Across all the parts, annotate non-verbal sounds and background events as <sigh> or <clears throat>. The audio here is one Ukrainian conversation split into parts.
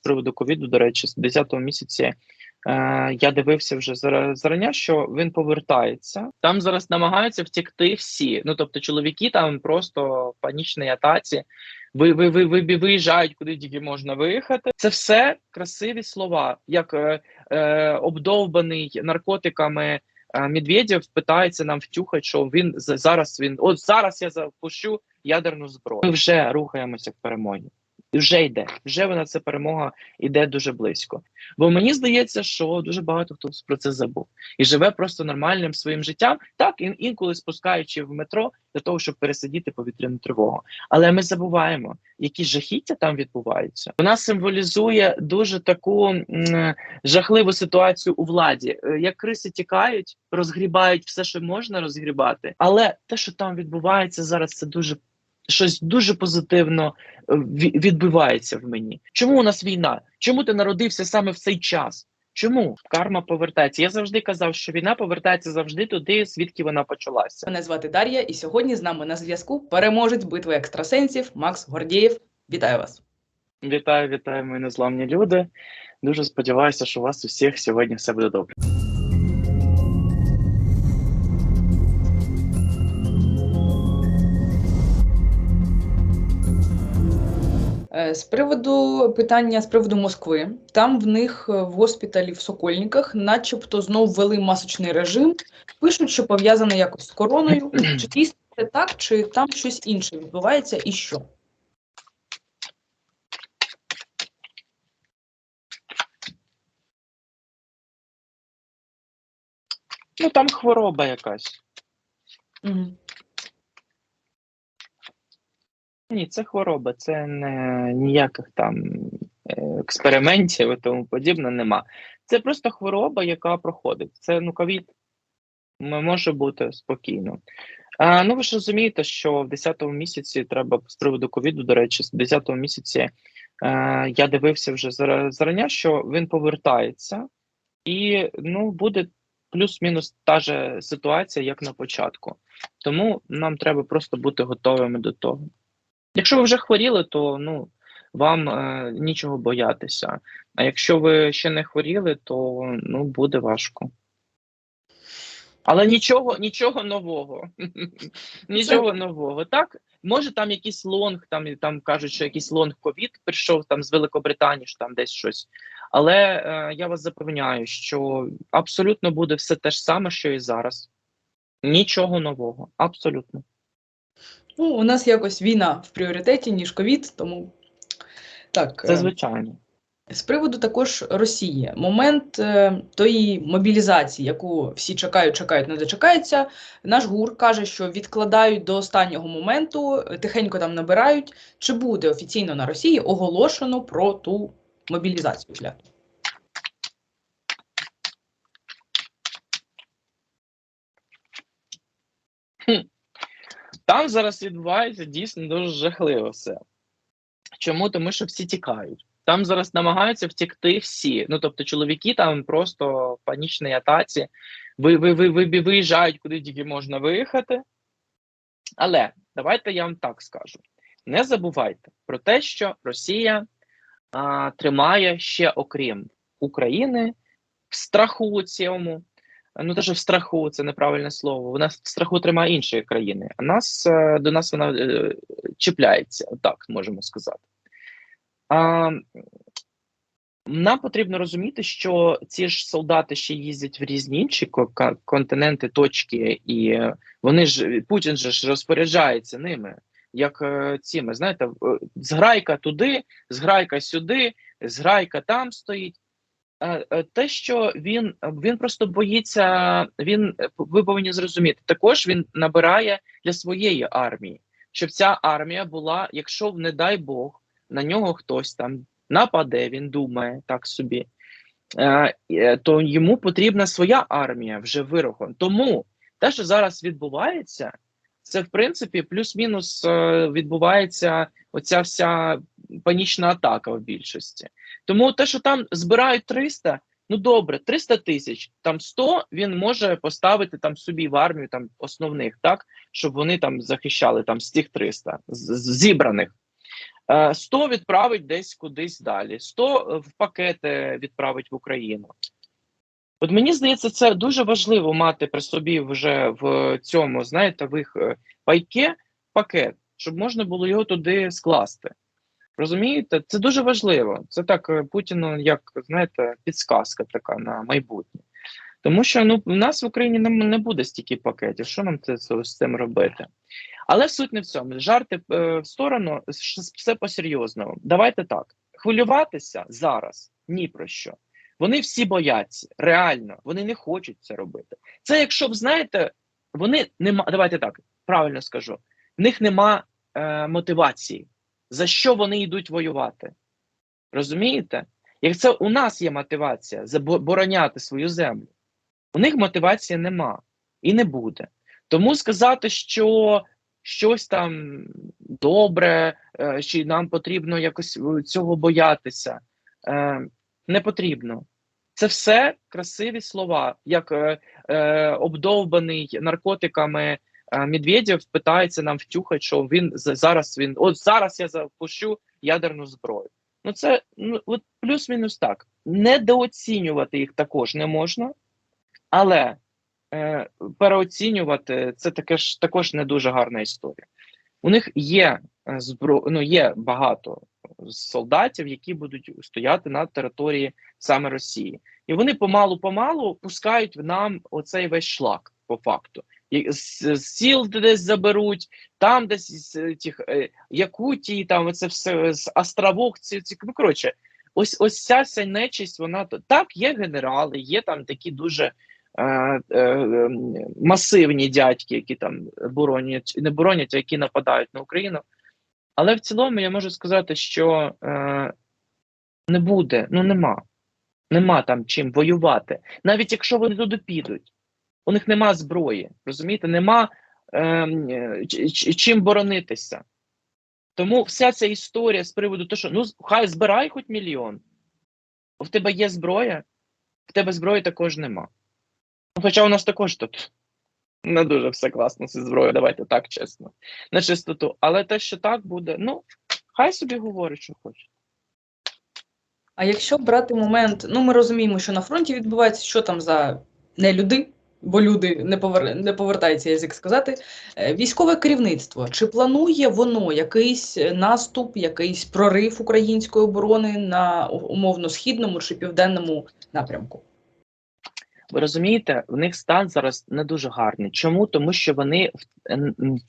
з приводу ковіду, до речі, з 10-го місяці е, я дивився вже зара- зарання, що він повертається. Там зараз намагаються втекти всі. Ну тобто, чоловіки там просто в панічній атаці. Ви, ви, ви, ви виїжджають, куди тільки можна виїхати. Це все красиві слова, як е, е, обдовбаний наркотиками. е, Медведєв питається нам втюхати, що він за- зараз він от зараз я запущу ядерну зброю. Ми вже рухаємося к перемогі. Вже йде, вже вона ця перемога йде дуже близько. Бо мені здається, що дуже багато хто про це забув і живе просто нормальним своїм життям, так ін- інколи спускаючи в метро для того, щоб пересидіти повітряну тривогу. Але ми забуваємо, які жахіття там відбуваються. Вона символізує дуже таку м, жахливу ситуацію у владі. Е, Як криси тікають, розгрібають все, що можна розгрібати. Але те, що там відбувається зараз, це дуже щось дуже позитивно е, ві- відбувається в мені. Чому у нас війна? Чому ти народився саме в цей час? Чому карма повертається? Я завжди казав, що війна повертається завжди туди, звідки вона почалася. Мене звати Дар'я, і сьогодні з нами на зв'язку переможець битви екстрасенсів Макс Гордієв. Вітаю вас! Вітаю, вітаю, мої незламні люди. Дуже сподіваюся, що у вас у всіх сьогодні все буде добре. З приводу питання з приводу Москви, там в них е, в госпіталі в Сокольниках, начебто, знов ввели масочний режим. Пишуть, що пов'язано якось з короною. Чи <clears throat> дійсно це так, чи там щось інше відбувається, і що? Ну там хвороба якась. Угу. Ні, це хвороба, це не ніяких там е, експериментів і тому подібне нема. Це просто хвороба, яка проходить. Це ну ковід. Може бути спокійно. А, ну ви ж розумієте, що в 10-му місяці треба з приводу ковіду, до речі, з 10-го місяці е, я дивився вже зара- зарання, що він повертається, і ну буде плюс-мінус та же ситуація, як на початку. Тому нам треба просто бути готовими до того. Якщо ви вже хворіли, то ну вам е, нічого боятися. А якщо ви ще не хворіли, то ну буде важко. Але нічого, нічого нового. <laughs> нічого нового. Так, може там якийсь лонг, там там кажуть, що якийсь лонг ковід прийшов там з Великобританії, що там десь щось. Але е, я вас запевняю, що абсолютно буде все те ж саме, що і зараз. Нічого нового. Абсолютно. Ну, у нас якось війна в пріоритеті, ніж ковід, тому так. Це е, звичайно. З приводу також Росії, момент е, тої мобілізації, яку всі чекають, чекають, не дочекаються. Наш гур каже, що відкладають до останнього моменту, е, тихенько там набирають. Чи буде офіційно на Росії оголошено про ту мобілізацію? клятву? Там зараз відбувається дійсно дуже жахливо все. Чому? Тому що всі тікають. Там зараз намагаються втекти всі. Ну тобто, чоловіки там просто в панічній атаці. Ви, ви, ви, ви виїжджають, куди тільки можна виїхати. Але давайте я вам так скажу: не забувайте про те, що Росія а, тримає ще окрім України в страху цьому. Ну, теж в страху це неправильне слово. Вона в страху тримає інші країни, а нас е, до нас вона е, чіпляється, так можемо сказати. А, нам потрібно розуміти, що ці ж солдати ще їздять в різні інші континенти, точки, і е, вони ж Путін же ж розпоряджається ними, як е, цими, знаєте, е, зграйка туди, зграйка сюди, зграйка там стоїть. Е, е, Те, що він він просто боїться, він е, ви повинні зрозуміти. Також він набирає для своєї армії, щоб ця армія була, якщо не дай Бог, на нього хтось там нападе, він думає так собі, е, е, то йому потрібна своя армія вже вироком. Тому те, що зараз відбувається, це в принципі плюс-мінус е, відбувається оця вся панічна атака в більшості. Тому те, що там збирають 300, ну добре, 300 тисяч, там 100 він може поставити там собі в армію там основних, так щоб вони там захищали там з тих 300 з- з- зібраних. Е, 100 відправить десь кудись далі, 100 в пакети відправить в Україну. От мені здається, це дуже важливо мати при собі вже в цьому, знаєте, в їх е, пайке пакет, щоб можна було його туди скласти. Розумієте, це дуже важливо. Це так е, Путіну, як знаєте, підсказка така на майбутнє. Тому що ну в нас в Україні не, не буде стільки пакетів. Що нам це з цим робити? Але суть не в цьому. Жарти е, в сторону, все по-серйозному. Давайте так: хвилюватися зараз ні про що. Вони всі бояться, реально, вони не хочуть це робити. Це якщо б знаєте, вони нема. Давайте так правильно скажу. В них нема е, мотивації, за що вони йдуть воювати. Розумієте? Як це у нас є мотивація забороняти свою землю, у них мотивації нема і не буде. Тому сказати, що щось там добре, е, чи нам потрібно якось е, цього боятися, е, не потрібно. Це все красиві слова, як обдовбаний наркотиками Медведєв питається нам втюхати, що він за- зараз він от зараз я запущу ядерну зброю. Ну це ну от плюс-мінус так. Недооцінювати їх також не можна, але е, переоцінювати це таке ж також не дуже гарна історія. У них є е, збро... ну, є багато солдатів, які будуть стояти на території саме Росії, і вони помалу-помалу пускають в нам оцей весь шлак по факту. З, сіл десь заберуть, там десь з тих е, Якутії, там це все з островок. Ці, ці ну коротше, ось ось ця вся нечисть. Вона то так, є генерали, є там такі дуже е, е, ем, масивні дядьки, які там боронять, не боронять, а які нападають на Україну. Але в цілому я можу сказати, що е, не буде, ну нема. Нема там чим воювати. Навіть якщо вони туди підуть, у них нема зброї, розумієте, нема ем, е, чим боронитися. Тому вся ця історія з приводу того, що ну хай збирай хоч мільйон. В тебе є зброя, в тебе зброї також нема. Ну, Хоча у нас також тут <laughs> не дуже все класно зі зброєю, давайте так чесно, на чистоту. Але те, що так буде, ну хай собі говорить, що хоче. А якщо брати момент, ну ми розуміємо, що на фронті відбувається, що там за не люди, бо люди не повер... не повертається язик сказати. Е, Військове керівництво. Чи планує воно якийсь е, наступ, якийсь прорив української оборони на умовно східному чи південному напрямку? Ви розумієте, в них стан зараз не дуже гарний. Чому? Тому що вони н-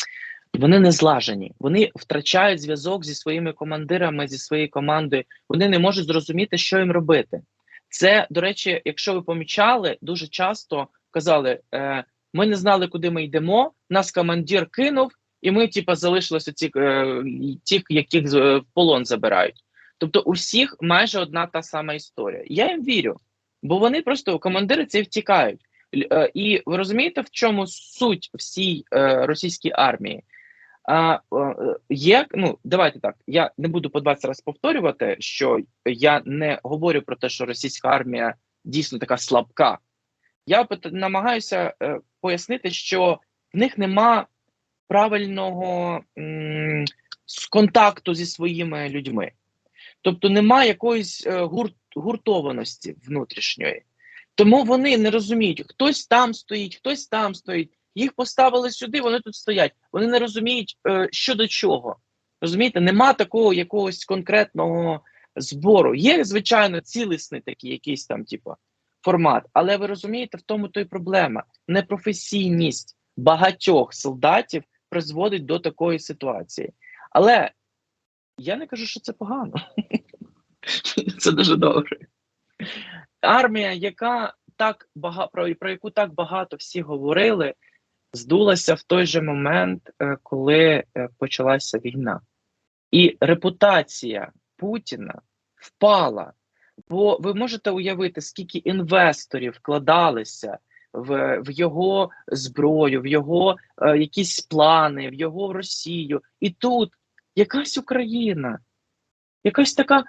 вони не злажені, вони втрачають зв'язок зі своїми командирами, зі своєю командою. Вони не можуть зрозуміти, що їм робити. Це, до речі, якщо ви помічали, дуже часто казали: е, ми не знали, куди ми йдемо. Нас командир кинув, і ми, типа, залишилися ті, е, тих, яких е, в полон забирають. Тобто, у всіх майже одна та сама історія. Я їм вірю. Бо вони просто командири ці втікають. Е, І ви розумієте, в чому суть всій е, російській армії? А, е, є, ну давайте так. Я не буду по 20 разів повторювати, що я не говорю про те, що російська армія дійсно така слабка. Я намагаюся е, пояснити, що в них нема правильного контакту зі своїми людьми. Тобто нема якоїсь е, гурт, гуртованості внутрішньої. Тому вони не розуміють, хтось там стоїть, хтось там стоїть. Їх поставили сюди, вони тут стоять. Вони не розуміють, е, що до чого. Розумієте, нема такого якогось конкретного збору. Є, звичайно, цілісний такий якийсь там, типу, формат. Але ви розумієте, в тому то й проблема. Непрофесійність багатьох солдатів призводить до такої ситуації. Але я не кажу, що це погано. Це дуже добре. Армія, яка так бага... про, про яку так багато всі говорили, здулася в той же момент, е, коли е, почалася війна. І репутація Путіна впала. Бо ви можете уявити, скільки інвесторів вкладалися в, в його зброю, в його е, якісь плани, в його Росію. І тут якась Україна, якась така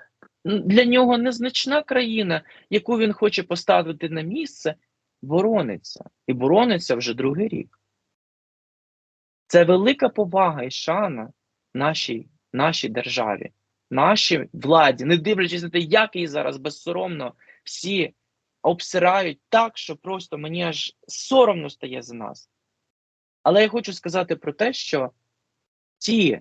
для нього незначна країна, яку він хоче поставити на місце, борониться. І борониться вже другий рік. Це велика повага і шана нашій, нашій державі. Нашій владі, не дивлячись на те, як її зараз безсоромно всі обсирають так, що просто мені аж соромно стає за нас. Але я хочу сказати про те, що ті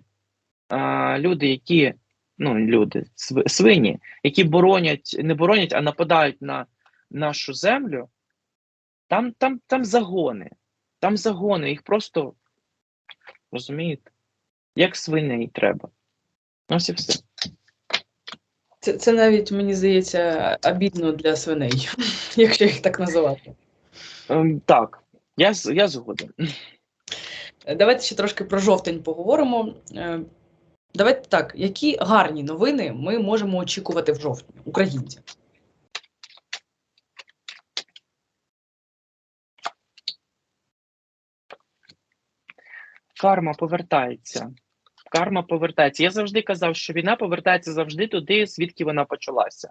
а, люди, які ну, люди, свині, які боронять, не боронять, а нападають на нашу землю, там, там, там загони. Там загони, їх просто розумієте, як свиней треба. Ось і все. Це, це навіть, мені здається, обідно для свиней, <laughs> якщо їх так називати. Ем, так, я, я згоден. Давайте ще трошки про жовтень поговоримо. Е, Давайте так, які гарні новини ми можемо очікувати в жовтні, українці? Карма повертається. Карма повертається. Я завжди казав, що війна повертається завжди туди, звідки вона почалася.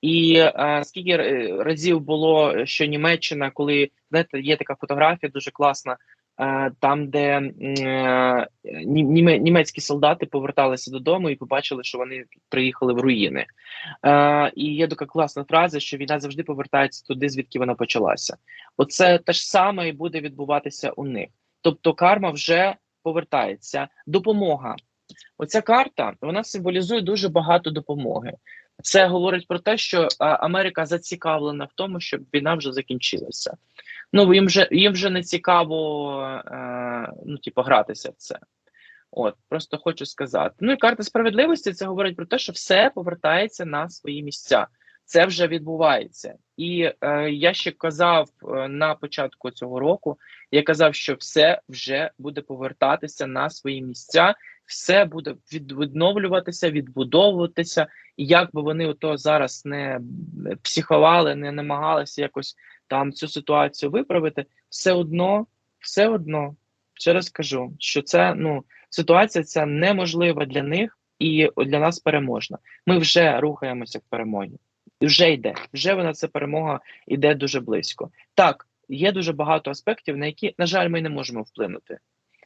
І е, скільки е, разів було, що Німеччина, коли знаєте, є така фотографія дуже класна, е, там, де е, німе- німецькі солдати поверталися додому і побачили, що вони приїхали в руїни. Е, і є така класна фраза, що війна завжди повертається туди, звідки вона почалася. Оце те ж саме і буде відбуватися у них. Тобто карма вже повертається. Допомога. Оця карта вона символізує дуже багато допомоги. Це говорить про те, що Америка зацікавлена в тому, щоб війна вже закінчилася. Ну їм вже їм вже не цікаво е, ну, типу, гратися в це. От, просто хочу сказати. Ну і карта справедливості це говорить про те, що все повертається на свої місця. Це вже відбувається. І е, я ще казав е, на початку цього року, я казав, що все вже буде повертатися на свої місця, все буде від, відновлюватися, відбудовуватися. І як би вони ото зараз не психували, не намагалися якось там цю ситуацію виправити, все одно, все одно, ще раз кажу, що це ну ситуація ця неможлива для них і для нас переможна. Ми вже рухаємося в перемогі. Вже йде, вже вона ця перемога йде дуже близько. Так, є дуже багато аспектів, на які, на жаль, ми не можемо вплинути.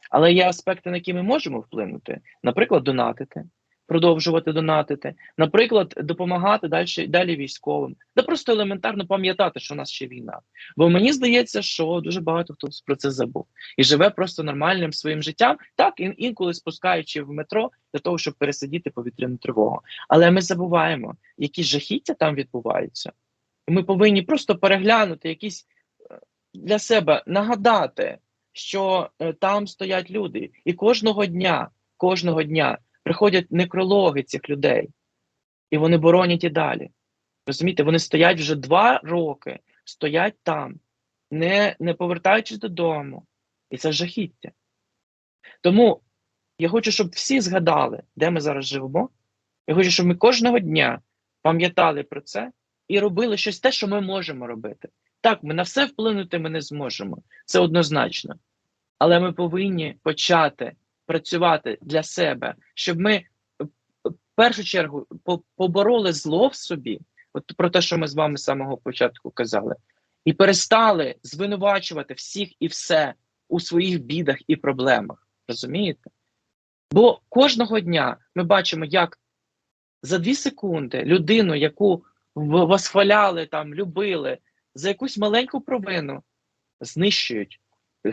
Але є аспекти, на які ми можемо вплинути, наприклад, донатити, продовжувати донатити, наприклад, допомагати далі, далі військовим, та просто елементарно пам'ятати, що у нас ще війна. Бо мені здається, що дуже багато хто про це забув і живе просто нормальним своїм життям, так ін- інколи спускаючи в метро для того, щоб пересидіти повітряну тривогу. Але ми забуваємо, які жахіття там відбуваються. І ми повинні просто переглянути якісь е, для себе нагадати, що е, там стоять люди, і кожного дня, кожного дня приходять некрологи цих людей, і вони боронять і далі. Розумієте, вони стоять вже два роки, стоять там, не, не повертаючись додому. І це жахіття. Тому я хочу, щоб всі згадали, де ми зараз живемо. Я хочу, щоб ми кожного дня пам'ятали про це і робили щось те, що ми можемо робити. Так, ми на все вплинути ми не зможемо. Це однозначно. Але ми повинні почати працювати для себе, щоб ми е, в першу чергу побороли зло в собі, от про те, що ми з вами з самого початку казали, і перестали звинувачувати всіх і все у своїх бідах і проблемах. Розумієте? Бо кожного дня ми бачимо, як за дві секунди людину, яку восхваляли, там, любили, за якусь маленьку провину знищують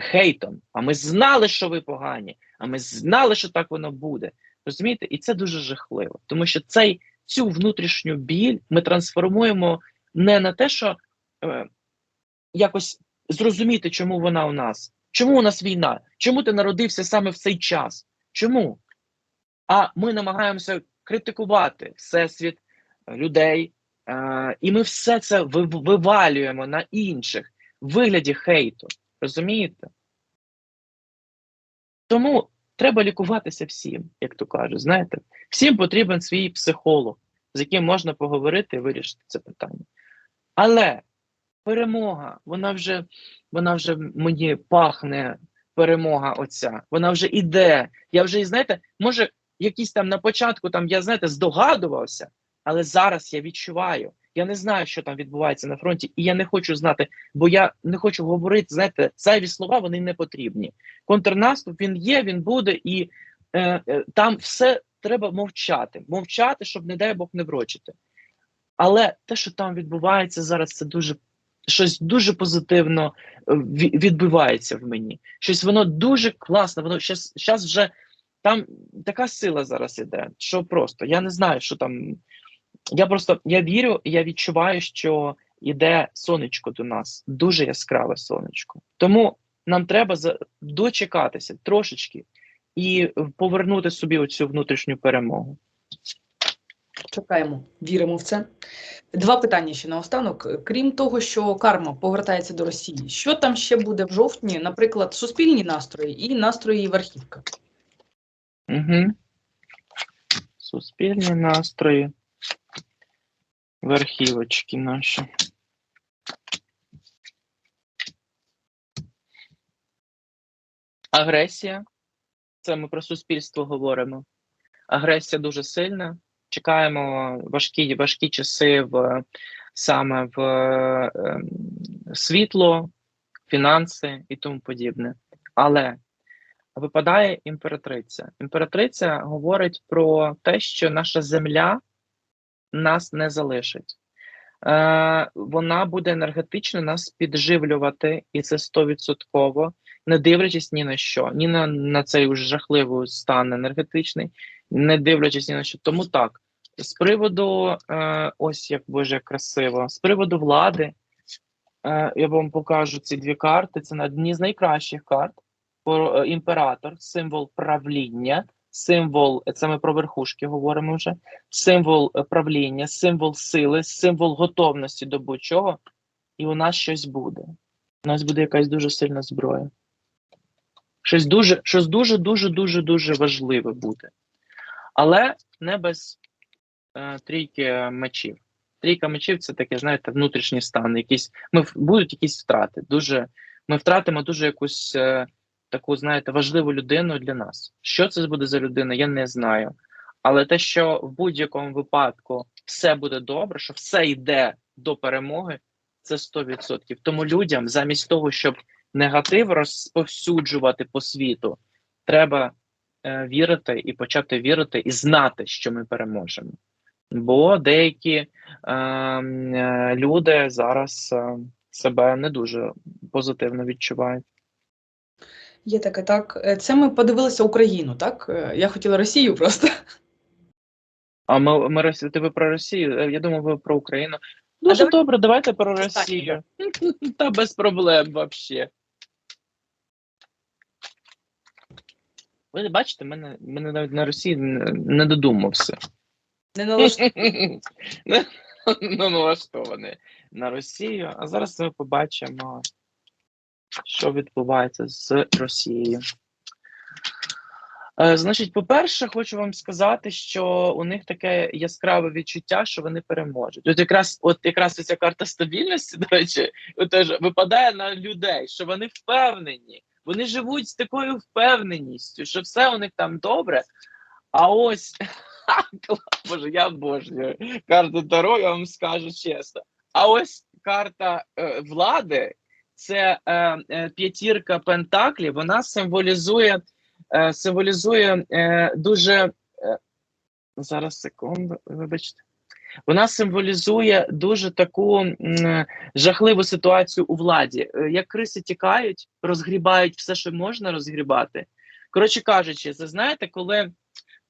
хейтом. А ми знали, що ви погані, а ми знали, що так воно буде. Розумієте? І це дуже жахливо, тому що цей, цю внутрішню біль ми трансформуємо не на те, що е, якось зрозуміти, чому вона у нас, чому у нас війна, чому ти народився саме в цей час? Чому? А ми намагаємося критикувати всесвіт, е, людей, е, і ми все це вивалюємо на інших в вигляді хейту. Розумієте? Тому треба лікуватися всім, як то кажуть. Знаєте, всім потрібен свій психолог, з яким можна поговорити і вирішити це питання. Але перемога, вона вже, вона вже мені пахне перемога оця. Вона вже іде. Я вже, знаєте, може, якісь там на початку там я знаєте здогадувався, але зараз я відчуваю. Я не знаю, що там відбувається на фронті, і я не хочу знати, бо я не хочу говорити. Знаєте, зайві слова вони не потрібні. Контрнаступ він є, він буде, і е, е, там все треба мовчати. Мовчати, щоб, не дай Бог, не врочити. Але те, що там відбувається зараз, це дуже щось дуже позитивно е, відбувається в мені. Щось воно дуже класно. Воно щас вже там така сила зараз іде, що просто я не знаю, що там. Я просто я вірю, я відчуваю, що іде сонечко до нас, дуже яскраве сонечко. Тому нам треба дочекатися трошечки і повернути собі оцю внутрішню перемогу. Чекаємо, віримо в це. Два питання ще наостанок. Крім того, що карма повертається до Росії, що там ще буде в жовтні, наприклад, суспільні настрої і настрої верхівка? Угу. Суспільні настрої. Верхівочки наші. Агресія. Це ми про суспільство говоримо. Агресія дуже сильна. Чекаємо важкі, важкі часи в саме в е, світло, фінанси і тому подібне. Але випадає імператриця. Імператриця говорить про те, що наша земля нас не залишить. Е, вона буде енергетично нас підживлювати, і це стовідсотково, не дивлячись ні на що, ні на, на цей уж жахливий стан енергетичний, не дивлячись ні на що. Тому так, з приводу, е, ось як боже красиво, з приводу влади, е, я вам покажу ці дві карти. Це одні з найкращих карт. Е, Імператор, символ правління, символ, це ми про верхушки говоримо вже, символ е, правління, символ сили, символ готовності до будь-чого, і у нас щось буде. У нас буде якась дуже сильна зброя. Щось дуже, щось дуже, дуже, дуже, дуже важливе буде. Але не без е, трійки мечів. Трійка мечів це таке, знаєте, внутрішній стан. Якісь, ми, будуть якісь втрати. Дуже, ми втратимо дуже якусь е, таку, знаєте, важливу людину для нас. Що це буде за людина, я не знаю. Але те, що в будь-якому випадку все буде добре, що все йде до перемоги, це 100%. Тому людям, замість того, щоб негатив розповсюджувати по світу, треба е, вірити і почати вірити і знати, що ми переможемо. Бо деякі е, е, люди зараз е, себе не дуже позитивно відчувають. Є таке, так. Е, Це ми подивилися Україну, так? Е, Я хотіла Росію просто. А ми, ми ви про Росію? Е, Я думав, ви про Україну. Дуже давай- добре, давайте про Росію. Та без проблем вообще. Ви бачите, мене, мене навіть на Росії не, додумався. Не налаштовує. Не <laughs> не налаштований на Росію. А зараз ми побачимо, що відбувається з Росією. Е, Значить, по-перше, хочу вам сказати, що у них таке яскраве відчуття, що вони переможуть. От якраз, от якраз ця карта стабільності, до речі, теж випадає на людей, що вони впевнені, вони живуть з такою впевненістю, що все у них там добре. А ось <laughs> Боже, я обожнюю карту Таро, я вам скажу чесно. А ось карта е, влади це е, е, п'ятірка пентаклів. Вона символізує, е, символізує е, дуже е, зараз секунду, вибачте. Вона символізує дуже таку м, жахливу ситуацію у владі. Е, Як криси тікають, розгрібають все, що можна розгрібати. Коротше кажучи, це знаєте, коли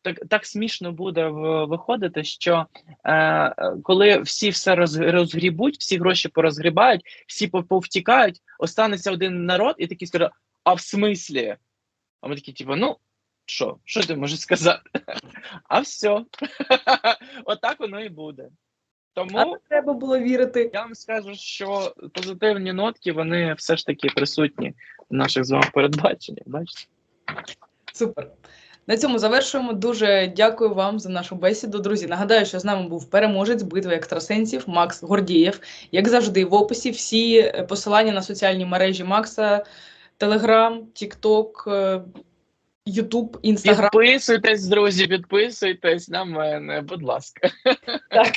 так, так смішно буде виходити, що е, коли всі все роз, розгрібуть, всі гроші порозгрібають, всі повтікають, останеться один народ, і такий скаже: а в смислі? А ми такі, типу, ну що, що ти можеш сказати? <laughs> А все. <laughs> Отак воно і буде. Тому Але треба було вірити. я вам скажу, що позитивні нотки вони все ж таки присутні в наших з вами передбаченнях. Бачите? Супер. На цьому завершуємо. Дуже дякую вам за нашу бесіду. Друзі, нагадаю, що з нами був переможець битви екстрасенсів Макс Гордієв. Як завжди, в описі всі е, посилання на соціальні мережі Макса, Телеграм, Тікток, Ютуб, Інстаграм. Підписуйтесь, друзі, підписуйтесь на мене, будь ласка. Так.